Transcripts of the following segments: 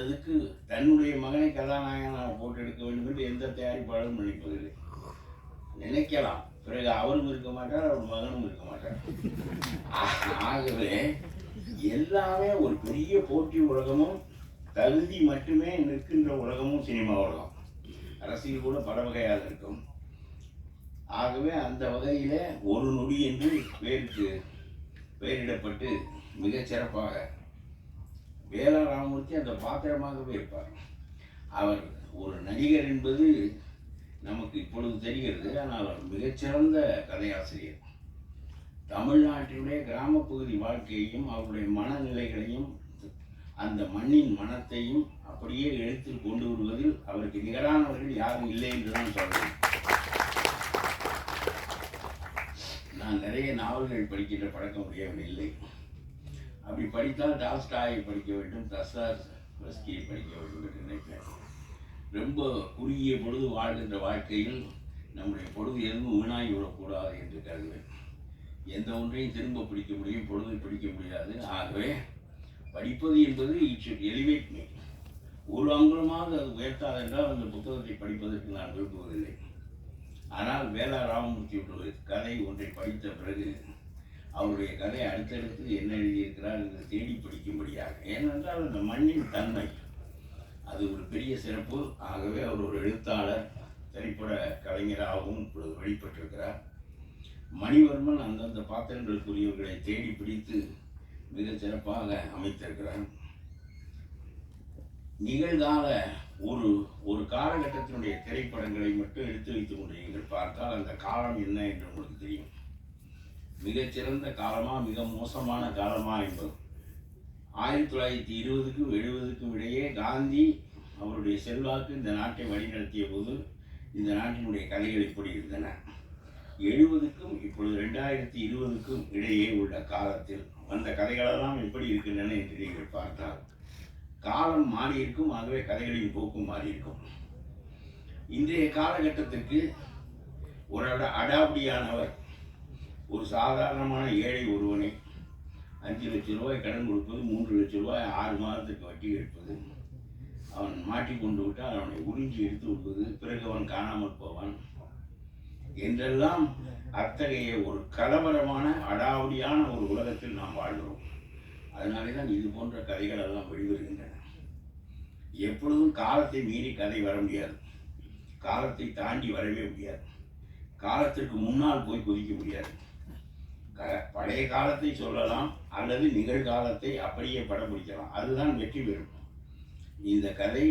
அதுக்கு தன்னுடைய மகனை கதாநாயகனாக போட்டு எடுக்க வேண்டும் என்று எந்த தயாரிப்பாளரும் நினைப்பதில்லை நினைக்கலாம். பிறகு அவரும் இருக்க மாட்டார் அவர் மகனும் இருக்க மாட்டார். ஆகவே எல்லாமே ஒரு பெரிய போட்டி உலகமும் தகுதி மட்டுமே நிற்கின்ற உலகமும் சினிமா உலகம். அரசியல் கூட பல வகையாக இருக்கும். ஆகவே அந்த வகையில் ஒரு நொடி என்று பேருக்கு பெயரிடப்பட்டு மிகச் சிறப்பாக வேலா ராமமூர்த்தி அந்த பாத்திரமாகவே இருப்பார். அவர் ஒரு நடிகர் என்பது நமக்கு இப்பொழுது தெரிகிறது. ஆனால் அவர் மிகச்சிறந்த கதையாசிரியர். தமிழ்நாட்டினுடைய கிராமப்பகுதி வாழ்க்கையையும் அவருடைய மனநிலைகளையும் அந்த மண்ணின் மனத்தையும் அப்படியே எழுத்தில் கொண்டு வருவதில் அவருக்கு நிகரானவர்கள் யாரும் இல்லை என்றுதான் சொல்கிறேன் சொல்றேன் நான் நிறைய நாவல்கள் படிக்கின்ற பழக்கம் உடையவன் இல்லை. அப்படி படித்தால் டால்ஸ்டாயை படிக்க வேண்டும் தஸ்தாஸ்கியை படிக்க வேண்டும் என்று நினைப்பேன். ரொம்ப குறுகிய பொழுது வாழ்கின்ற வாழ்க்கையில் நம்முடைய பொழுது எதுவும் வீணாகி விடக்கூடாது என்று கருதுவேன். எந்த ஒன்றையும் திரும்ப பிடிக்க முடியும் பொழுது பிடிக்க முடியாது. ஆகவே படிப்பது என்பது இட் should elevate ஒரு அங்குலமாக அது உயர்த்தாது என்றால் அந்த புத்தகத்தை படிப்பதற்கு நான் விரும்புவதில்லை. ஆனால் வேளா ராமமூர்த்தியுடைய கதை ஒன்றை படித்த பிறகு அவருடைய கதை அடுத்தடுத்து என்ன எழுதியிருக்கிறார் என்று தேடி படிக்கும்படியாக. ஏனென்றால் அந்த மண்ணின் தன்மை அது ஒரு பெரிய சிறப்பு. ஆகவே அவர் ஒரு எழுத்தாளர் திரைப்பட கலைஞராகவும் இப்பொழுது வெளிப்பட்டிருக்கிறார். மணிவர்மன் அந்தந்த பாத்திரங்களுக்குரியவர்களை தேடி பிடித்து மிக சிறப்பாக அமைத்திருக்கிறார். நிகழ்கால ஒரு ஒரு காலகட்டத்தினுடைய திரைப்படங்களை மட்டும் எடுத்து வைத்துக் கொண்டு நீங்கள் பார்த்தால் அந்த காலம் என்ன என்று உங்களுக்கு தெரியும். மிகச்சிறந்த காலமா மிக மோசமான காலமா என்பது. ஆயிரத்தி தொள்ளாயிரத்தி இருபதுக்கும் எழுபதுக்கும் இடையே காந்தி அவருடைய செல்வாக்கு இந்த நாட்டை வழிநடத்திய போது இந்த நாட்டினுடைய கதைகள் இப்படி இருந்தன. எழுபதுக்கும் இப்பொழுது ரெண்டாயிரத்தி இருபதுக்கும் இடையே உள்ள காலத்தில் வந்த கதைகளெல்லாம் எப்படி இருக்கின்றன என்று நீங்கள் பார்த்தால் காலம் மாறியிருக்கும் ஆகவே கதைகளின் போக்கும் மாறியிருக்கும். இன்றைய காலகட்டத்திற்கு ஒரு அடாபடியானவர் ஒரு சாதாரணமான ஏழை ஒருவனை அஞ்சு லட்ச ரூபாய் கடன் கொடுப்பது மூன்று லட்ச ரூபாய் ஆறு மாதத்துக்கு வட்டி எடுப்பது. அவன் மாட்டிக்கொண்டு விட்டால் அவனை உறிஞ்சி எடுத்து விடுவது பிறகு அவன் காணாமல் போவான். என்றெல்லாம் அத்தகைய ஒரு கலவரமான அடாவடியான ஒரு உலகத்தில் நாம் வாழ்கிறோம். அதனாலே தான் இது போன்ற கதைகள் எல்லாம் வெளிவருகின்றன. எப்பொழுதும் காலத்தை மீறி கதை வர முடியாது. காலத்தை தாண்டி வரவே முடியாது. காலத்திற்கு முன்னால் போய் குதிக்க முடியாது. பழைய காலத்தை சொல்லலாம் அல்லது நிகழ்காலத்தை அப்படியே படம் பிடிக்கலாம் அதுதான் வெற்றி பெறும். இந்த கதை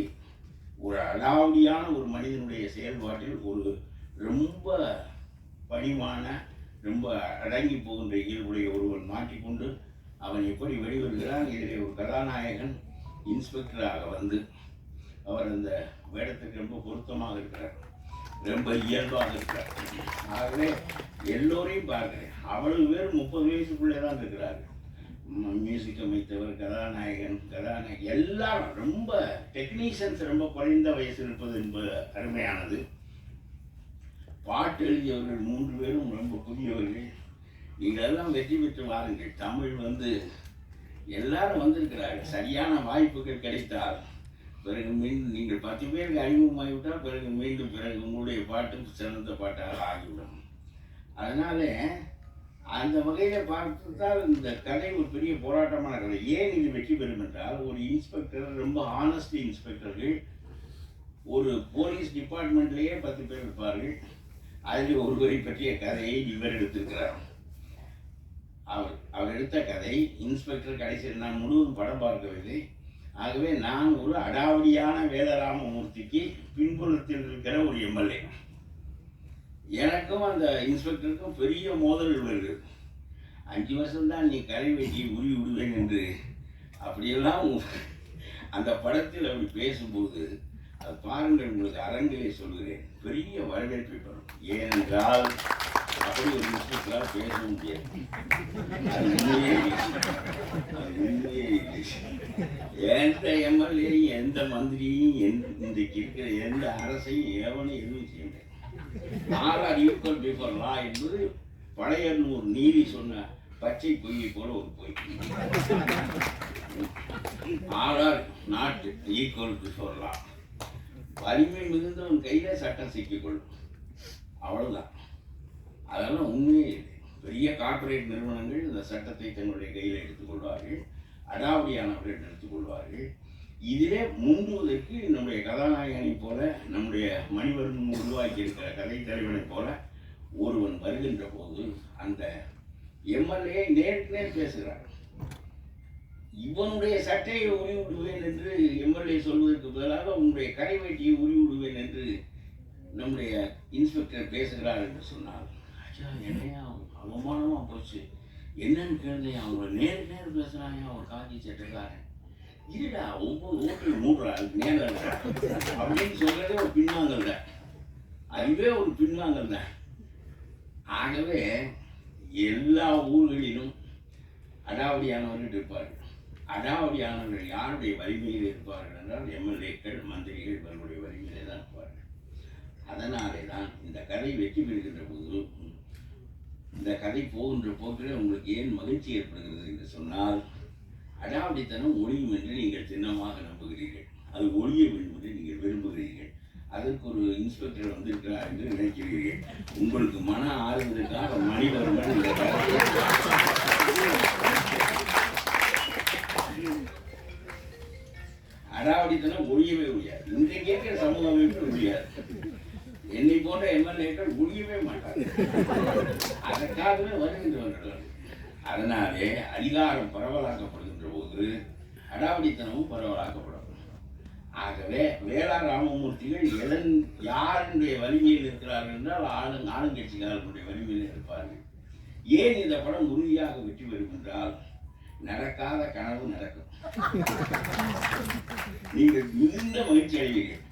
ஒரு அலாவடியான ஒரு மனிதனுடைய செயல்பாட்டில் ஒரு ரொம்ப பணிவான ரொம்ப அடங்கி போகின்ற இயல்புடைய ஒருவன் மாட்டிக்கொண்டு அவன் எப்படி வெளிவருகிறான்? இதில் ஒரு கதாநாயகன் இன்ஸ்பெக்டராக வந்து அவர் அந்த வேடத்துக்கு ரொம்ப பொருத்தமாக இருக்கிறார். ரொம்ப இயல்பாக இருக்கிறார் ஆகவே எல்லோரையும் பார்க்கிறேன் அவ்வளவு பேர் முப்பது வயசுக்குள்ளே தான் இருக்கிறார்கள். ம- மியூசிக் அமைத்தவர் கதாநாயகன் கதாநாயகன் எல்லாரும் ரொம்ப டெக்னீஷியன்ஸ் ரொம்ப குறைந்த வயசு இருப்பது என்பது அருமையானது. பாட்டு எழுதியவர்கள் மூன்று பேரும் ரொம்ப புதியவர்கள். நீங்கள் எல்லாம் வெற்றி பெற்று வாருங்கள். தமிழ் வந்து எல்லாரும் வந்திருக்கிறார்கள். சரியான வாய்ப்புகள் கிடைத்தால் பிறகு மீண்டும் நீங்கள் பத்து பேருக்கு அறிமுகமாகிவிட்டால் பிறகு மீண்டும் பிறகு உங்களுடைய பாட்டும் சிறந்த பாட்டாக ஆகிவிடும். அதனால அந்த வகையில் பார்த்தால் இந்த கதை ஒரு பெரிய போராட்டமான கதை ஏன் இது வெற்றி பெறும் என்றால் ஒரு இன்ஸ்பெக்டர் ரொம்ப ஆனஸ்ட் இன்ஸ்பெக்டர்கள் ஒரு போலீஸ் டிபார்ட்மெண்ட்லேயே பத்து பேர் இருப்பார்கள். அதில் ஒருவரை பற்றிய கதையை இவர் எடுத்திருக்கிறார். அவர் அவர் எடுத்த கதை இன்ஸ்பெக்டர் கடைசியில் நான் முழுவதும் படம் பார்க்கவில்லை. ஆகவே நான் ஒரு அடாவடியான வேதராமமூர்த்திக்கு பின்புலத்தில் இருக்கிற ஒரு எம்எல்ஏ. எனக்கும் அந்த இன்ஸ்பெக்டருக்கும் பெரிய மோதல்கள் வருது. அஞ்சு வருஷம்தான் நீ கரை வெட்டி உரி விடுவேன் என்று அப்படியெல்லாம் அந்த படத்தில் அப்படி பேசும்போது அது பாருங்கள் உங்களுக்கு அரங்கிலே சொல்கிறேன் பெரிய வரவேற்பை பெறும். ஏனென்றால் அப்படி ஒரு இன்ஸ்பெக்டரால் பேச முடியாது அது உண்மையே அது உண்மையே எந்த எம்எல்ஏ எந்த மந்திரியும் எந்த இன்றைக்கு இருக்கிற எந்த அரசையும் எவனும் எதுவும் செய்ய முடியாது ஆர் ஈக்குவல் பிஃபோர் லா என்பது பழைய ஒரு நீதி சொன்ன பச்சை பொய்யை போல ஒரு பொய் ஆர்ஆர் நாட்டு ஈக்குவல் பிஃபோர் லா. வலிமை மிகுந்தவன் கையில சட்டம் சிக்கிக்கொள்ளும் அவ்வளவுதான். அதெல்லாம் உண்மையே. இல்லை பெரிய கார்ப்பரேட் நிறுவனங்கள் இந்த சட்டத்தை தங்களுடைய கையில் எடுத்துக்கொள்வார்கள் அடாவடியானவர்கள் எடுத்துக்கொள்வார்கள் இதிலே முந்துவதற்கு நம்முடைய கதாநாயகனை போல நம்முடைய மணிவர்மன் உருவாக்கி இருக்கிற கதை தலைவனைப் போல ஒருவன் வருகின்ற போது அந்த எம்எல்ஏ நேருக்கு நேர் பேசுகிறார். இவனுடைய சட்டையை உரிவிடுவேன் என்று எம்எல்ஏ சொல்வதற்கு பதிலாக உன்னுடைய கரை வேட்டியை உரிவிடுவேன் என்று நம்முடைய இன்ஸ்பெக்டர் பேசுகிறார் என்று சொன்னார். ஐயா என்னையா அவமானமாக போச்சு. என்னன்னு கேட்டேன் அவங்க நேரு நேர் பேசுகிறாங்க அவர் காக்கி சட்டக்காரன். இருடா ஒவ்வொரு ஓட்டில் மூடுறா நேரம் அப்படின்னு சொல்கிறதே ஒரு பின்வாங்கல் தான். அதுவே ஒரு பின்வாங்கல் தான். ஆகவே எல்லா ஊர்களிலும் அடாவடியானவர்கள் இருப்பார்கள். அடாவடியானவர்கள் யாருடைய வலிமையில் இருப்பார்கள் என்றால் எம்எல்ஏக்கள் மந்திரிகள் இவர்களுடைய வலிமையிலே தான் இருப்பார்கள். அதனாலே தான் இந்த கதை வெற்றி பெறுகின்ற போது இந்த கதை போகின்ற போக்கில் உங்களுக்கு ஏன் மகிழ்ச்சி ஏற்படுகிறது என்று சொன்னால் அடாவடித்தனம் ஒளியும் என்று நீங்கள் சின்னமாக நம்புகிறீர்கள். அது ஒளிய வேண்டும் என்று நீங்கள் விரும்புகிறீர்கள். அதற்கு ஒரு இன்ஸ்பெக்டர் வந்திருக்கிறார் என்று நினைக்கிறீர்கள். உங்களுக்கு மன ஆறுவதற்காக மணிவர்மன் அடாவடித்தனம் ஒழியவே முடியாது. இன்றைக்கு கேட்கிற சமூக அமைப்பு முடியாது. என்னை போன்ற எம்எல்ஏக்கள் முடியவே மாட்டார்கள். அதற்காகவே வருகின்றவர்கள். அதனாலே அதிகாரம் பரவலாக்கப்படுகின்ற போது அடாவடித்தனமும் பரவலாக்கப்படும். ஆகவே வேளா ராமமூர்த்திகள் எதன் யாருடைய வலிமையில் இருக்கிறார்கள் என்றால் ஆளு ஆளுங்கட்சிக்காரர்களுடைய வலிமையில் இருப்பார்கள். ஏன் இந்த படம் உறுதியாக வெற்றி பெறும் என்றால் நடக்காத கனவு நடக்கும். நீங்கள் மிகுந்த மகிழ்ச்சி அடைவீர்கள்.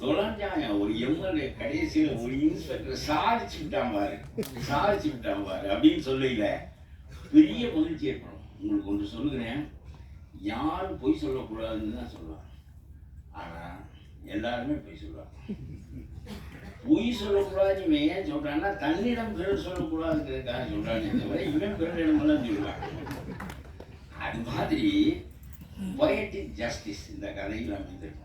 தொலைஞ்சாங்க ஒரு எம்எல்ஏ கடைசியில் ஒரு இன்ஸ்பெக்டர் சாதிச்சு விட்டான் பாரு. சாதிச்சு விட்டான் பாரு அப்படின்னு சொல்லையில பெரிய மகிழ்ச்சி ஏற்படும். உங்களுக்கு ஒன்று சொல்லுகிறேன். யாரும் பொய் சொல்லக்கூடாதுன்னு தான் சொல்லுவாங்க. ஆனால் எல்லாருமே பொய் சொல்லுவாங்க. பொய் சொல்லக்கூடாதுன்னு இவன் ஏன் சொல்கிறான்னா தன்னிடம் பிறர் சொல்லக்கூடாதுங்கிறதுக்காக சொல்றானே தவிர இவன் பிறரிடமெல்லாம் சொல்லுவான். அது மாதிரி பொயட்டிக் ஜஸ்டிஸ் இந்த கதையில் அமைந்திருக்கும்.